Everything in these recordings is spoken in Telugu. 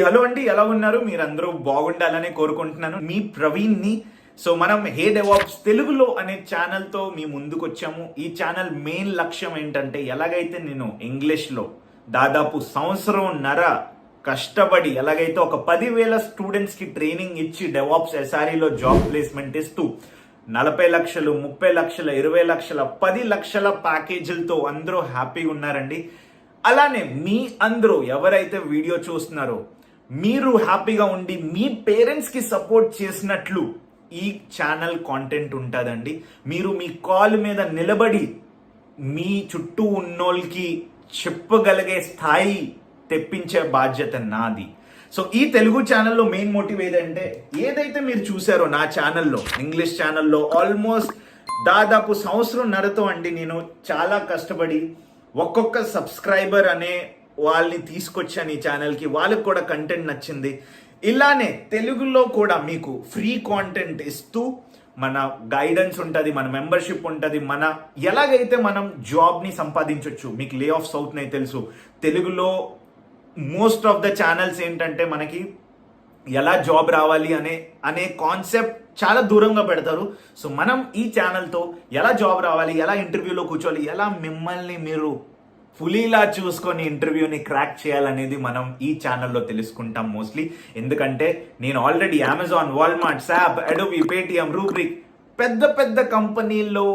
హలో అండి ఎలా ఉన్నారు? మీరందరూ బాగుండాలని కోరుకుంటున్నాను. మీ ప్రవీణ్ని సో మనం హే డెవాప్స్ తెలుగులో అనే ఛానల్తో మీ ముందుకు వచ్చాము ఈ ఛానల్ మెయిన్ లక్ష్యం ఏంటంటే ఎలాగైతే నేను ఇంగ్లీష్లో దాదాపు సంవత్సరం నర కష్టపడి ఎలాగైతే ఒక పదివేల స్టూడెంట్స్కి ట్రైనింగ్ ఇచ్చి డెవాప్స్ ఎస్ఆర్ఈలో జాబ్ ప్లేస్మెంట్ ఇస్తూ నలభై లక్షలు ముప్పై లక్షల ఇరవై లక్షల పది లక్షల ప్యాకేజీలతో అందరూ హ్యాపీగా ఉన్నారండి. అలానే మీ అందరూ ఎవరైతే వీడియో చూస్తున్నారో మీరు హ్యాపీగా ఉండి మీ పేరెంట్స్కి సపోర్ట్ చేసినట్లు ఈ ఛానల్ కాంటెంట్ ఉంటుందండి. మీరు మీ కాల్ మీద నిలబడి మీ చుట్టూ ఉన్నోళ్ళకి చెప్పగలిగే స్థాయి తెప్పించే బాధ్యత నాది. సో ఈ తెలుగు ఛానల్లో మెయిన్ మోటివ్ ఏదంటే ఏదైతే మీరు చూసారో నా ఛానల్లో ఇంగ్లీష్ ఛానల్లో ఆల్మోస్ట్ దాదాపు సంవత్సరం నరతో అండి నేను చాలా కష్టపడి ఒక్కొక్క సబ్స్క్రైబర్ అనే వాళ్ళని తీసుకొచ్చాను ఈ ఛానల్కి వాళ్ళకి కూడా కంటెంట్ నచ్చింది. ఇలానే తెలుగులో కూడా మీకు ఫ్రీ కాంటెంట్ ఇస్తూ మన గైడెన్స్ ఉంటుంది మన మెంబర్షిప్ ఉంటుంది మన ఎలాగైతే మనం జాబ్ని సంపాదించవచ్చు మీకు లే ఆఫ్స్ అవుతున్నాయి తెలుసు. తెలుగులో మోస్ట్ ఆఫ్ ద ఛానల్స్ ఏంటంటే మనకి ఎలా జాబ్ రావాలి అనే అనే కాన్సెప్ట్ చాలా దూరంగా పెడతారు. సో మనం ఈ ఛానల్తో ఎలా జాబ్ రావాలి ఎలా ఇంటర్వ్యూలో కూర్చోవాలి ఎలా మిమ్మల్ని మీరు పులిలా చూసుకొని ఇంటర్వ్యూని క్రాక్ చేయాలనేది మనం ఈ ఛానల్లో తెలుసుకుంటాం మోస్ట్లీ ఎందుకంటే నేను already Amazon Walmart SAP Adobe Paytm Rubrik పెద్ద పెద్ద కంపెనీల్లో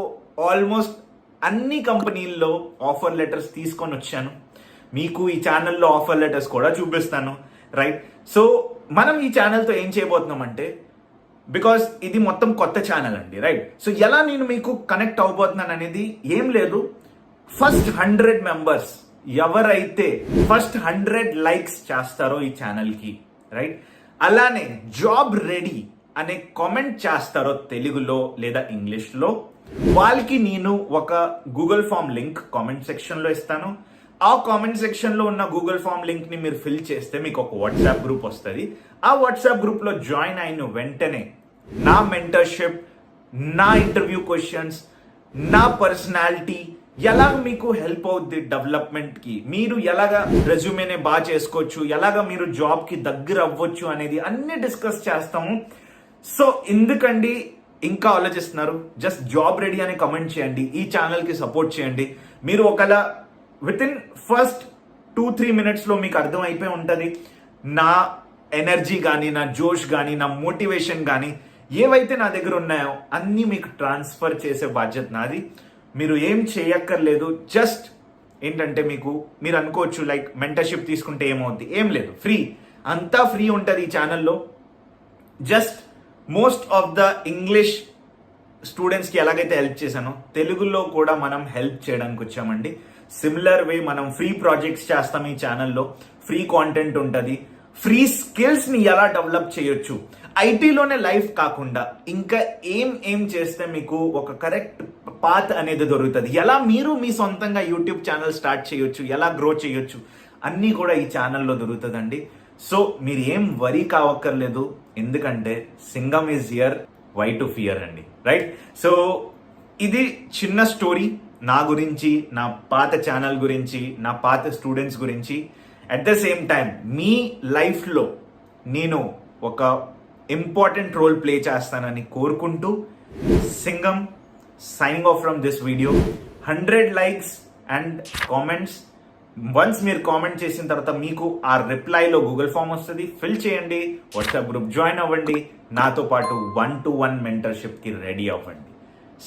ఆల్మోస్ట్ అన్ని కంపెనీల్లో ఆఫర్ లెటర్స్ తీసుకొని వచ్చాను. మీకు ఈ ఛానల్లో ఆఫర్ లెటర్స్ కూడా చూపిస్తాను. రైట్ సో మనం ఈ ఛానల్తో ఏం చేయబోతున్నాం అంటే బికాస్ ఇది మొత్తం కొత్త ఛానల్ అండి. రైట్ సో ఎలా నేను మీకు కనెక్ట్ అవబోతున్నాను అనేది ఏం లేదు. ఫస్ట్ హండ్రెడ్ మెంబర్స్ ఎవరైతే ఫస్ట్ హండ్రెడ్ లైక్స్ చేస్తారో ఈ ఛానల్కి రైట్ అలానే జాబ్ రెడీ అనే కామెంట్ చేస్తారో తెలుగులో లేదా ఇంగ్లీష్లో వాళ్ళకి నేను ఒక గూగుల్ ఫామ్ లింక్ కామెంట్ సెక్షన్లో ఇస్తాను. ఆ కామెంట్ సెక్షన్లో ఉన్న గూగుల్ ఫామ్ లింక్ని మీరు ఫిల్ చేస్తే మీకు ఒక వాట్సాప్ గ్రూప్ వస్తుంది. ఆ వాట్సాప్ గ్రూప్లో జాయిన్ అయిన వెంటనే నా మెంటర్షిప్ నా ఇంటర్వ్యూ క్వశ్చన్స్ నా పర్సనాలిటీ ఎలా మీకు హెల్ప్ అవుద్ది డెవలప్మెంట్కి మీరు ఎలాగ రెజ్యూమేనే బాగా చేసుకోవచ్చు? ఎలాగ మీరు జాబ్కి దగ్గర అవ్వచ్చు అనేది అన్ని డిస్కస్ చేస్తాము. సో ఎందుకండి ఇంకా ఆలోచిస్తున్నారు? జస్ట్ జాబ్ రెడీ అని కమెంట్ చేయండి. ఈ ఛానల్కి సపోర్ట్ చేయండి. మీరు ఒకవేళ within first two three మినిట్స్లో మీకు అర్థం అయిపోయి ఉంటుంది. నా ఎనర్జీ కానీ నా జోష్ కానీ నా మోటివేషన్ కానీ ఏవైతే నా దగ్గర ఉన్నాయో అన్నీ మీకు ట్రాన్స్ఫర్ చేసే బాధ్యత నాది. మీరు ఏం చేయక్కర్లేదు జస్ట్ ఏంటంటే మీకు మీరు అనుకోవచ్చు లైక్ మెంటర్షిప్ తీసుకుంటే ఏమవుద్ది? ఏం లేదు ఫ్రీ అంతా ఫ్రీ ఉంటుంది ఈ ఛానల్లో just most of the English స్టూడెంట్స్కి ఎలాగైతే హెల్ప్ చేశానో తెలుగులో కూడా మనం హెల్ప్ చేయడానికి వచ్చామండి. సిమిలర్ వే మనం ఫ్రీ ప్రాజెక్ట్స్ చేస్తాం ఈ ఛానల్లో ఫ్రీ కాంటెంట్ ఉంటుంది. ఫ్రీ స్కిల్స్ని ఎలా డెవలప్ చేయొచ్చు? ఐటీలోనే లైఫ్ కాకుండా ఇంకా ఏం ఏం చేస్తే మీకు ఒక కరెక్ట్ పాత్ అనేది దొరుకుతుంది? ఎలా మీరు మీ సొంతంగా యూట్యూబ్ ఛానల్ స్టార్ట్ చేయొచ్చు? ఎలా గ్రో చేయొచ్చు? అన్నీ కూడా ఈ ఛానల్లో దొరుకుతుందండి. సో మీరు ఏం వరీ కావక్కర్లేదు. ఎందుకంటే Singam is here why to fear అండి. రైట్ సో ఇది చిన్న స్టోరీ నా గురించి నా పాత ఛానల్ గురించి నా పాత స్టూడెంట్స్ గురించి. అట్ ద సేమ్ టైం మీ లైఫ్లో నేను ఒక ఇంపార్టెంట్ రోల్ ప్లే చేస్తానని కోరుకుంటూ Singam signing off from this video hundred likes and comments once మీరు కామెంట్ చేసిన తర్వాత మీకు ఆ రిప్లైలో గూగుల్ ఫామ్ వస్తుంది. ఫిల్ చేయండి. వాట్సాప్ గ్రూప్ జాయిన్ అవ్వండి. నాతో పాటు వన్ టు వన్ మెంటర్షిప్కి రెడీ అవ్వండి.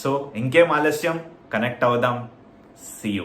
సో ఇంకేం ఆలస్యం? కనెక్ట్ అవుదాం. See you